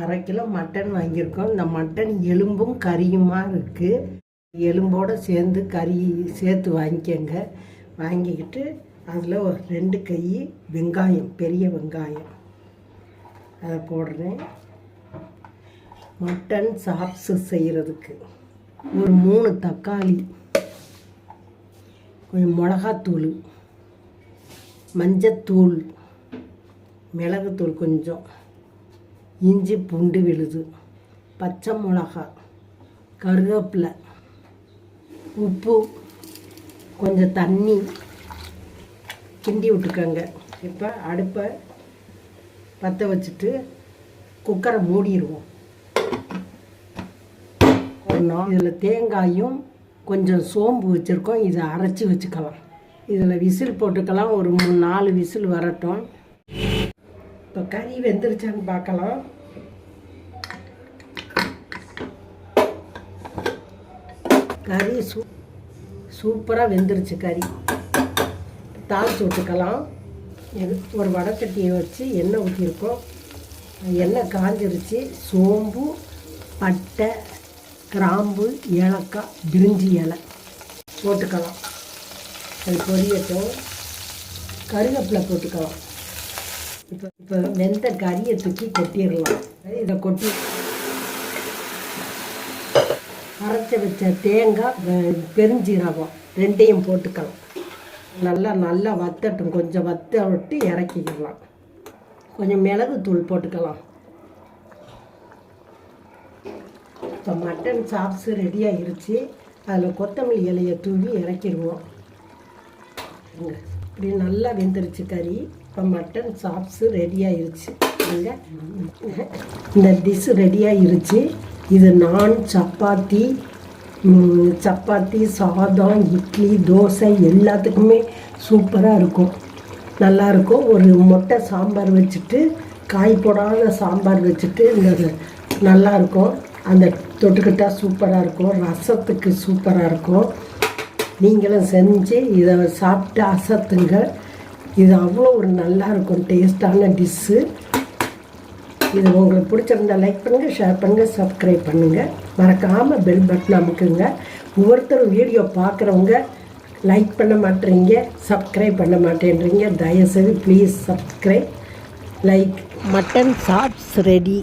அரை kilo mutton வாங்கியிருக்கோம். இந்த மட்டன் எலும்பும் கறியுமா இருக்குது எலும்போடு சேர்ந்து கறி சேர்த்து வாங்கிக்கங்க. வாங்கிக்கிட்டு அதில் ஒரு ரெண்டு கை வெங்காயம் பெரிய வெங்காயம். அதை போடுறேன். மட்டன் சாப்ஸு செய்கிறதுக்கு ஒரு மூணு தக்காளி கொஞ்சம் மிளகாத்தூள் மஞ்சத்தூள் மிளகுத்தூள் கொஞ்சம். இஞ்சி பூண்டு விழுது பச்சை மிளகா கருவேப்பிலை உப்பு கொஞ்சம் தண்ணி கிண்டி விட்டுக்கோங்க. இப்போ அடுப்பை பற்ற வச்சுட்டு குக்கரை மூடிடுவோம் இதில் தேங்காயும் கொஞ்சம் சோம்பு வச்சுருக்கோம். இதை அரைச்சி வச்சுக்கலாம். இதில் விசில் போட்டுக்கலாம். ஒரு மூணு நாலு விசில் வரட்டும். இப்போ கறி வெந்துருச்சான்னு பார்க்கலாம். கறி சூ சூப்பராக வெந்துருச்சு கறி. தாளிச்சு விட்டுக்கலாம் எது ஒரு வடச்சட்டியை வச்சு எண்ணெய் ஊற்றிருக்கோம் எண்ணெய் காஞ்சிருச்சு. சோம்பு பட்டை கிராம்பு ஏலக்காய் பிரிஞ்சி இலை போட்டுக்கலாம். அது பொரியட்டும். கருவேப்பிலை போட்டுக்கலாம். இப்போ இப்போ வெந்த கறியை தூக்கி கொட்டிடலாம். இதை கொட்டி அரைச்சி வச்ச தேங்காய் வெ- பெருஞ்சீரகம் ரெண்டையும் போட்டுக்கலாம். நல்லா நல்லா வத்தட்டும். கொஞ்சம் வத்த விட்டு இறக்கிக்கலாம். கொஞ்சம் மிளகு தூள் போட்டுக்கலாம். இப்போ மட்டன் சாப்ஸு ரெடியாக ஆயிருச்சு அதில் கொத்தமல்லி இலையை தூவி இறக்கிடுவோம். இப்படி நல்லா வெந்துருச்சு கறி. இப்போ மட்டன் சாப்ஸு ரெடியாகிருச்சு ஆயிருச்சு இந்த டிஷ்ஷு ரெடியாகிருச்சு இது நான் சப்பாத்தி சப்பாத்தி சாதம் இட்லி தோசை எல்லாத்துக்குமே சூப்பராக இருக்கும். நல்லாயிருக்கும் ஒரு முட்டை சாம்பார் வச்சுட்டு காய் போடாத சாம்பார் வச்சுட்டு இந்த நல்லா இருக்கும். அந்த தொட்டுக்கிட்டா சூப்பராக இருக்கும். ரசத்துக்கு சூப்பராக இருக்கும். நீங்களும் செஞ்சு இதை சாப்பிட்டு அசத்துங்க. இது அவ்வளோ ஒரு நல்லாயிருக்கும் டேஸ்ட்டான டேஸ்டான டிஷ்ஷு. இது உங்களுக்கு பிடிச்சிருந்தா லைக் பண்ணுங்கள் ஷேர் பண்ணுங்கள் சப்ஸ்கிரைப் பண்ணுங்கள் மறக்காமல் பெல் பட்டன் அமுக்குங்க. ஒவ்வொருத்தரும் வீடியோ பார்க்குறவங்க லைக் பண்ண மாட்டேறீங்க சப்ஸ்கிரைப் பண்ண மாட்டேன்றீங்க தயவுசெய்து please subscribe like mutton chops ready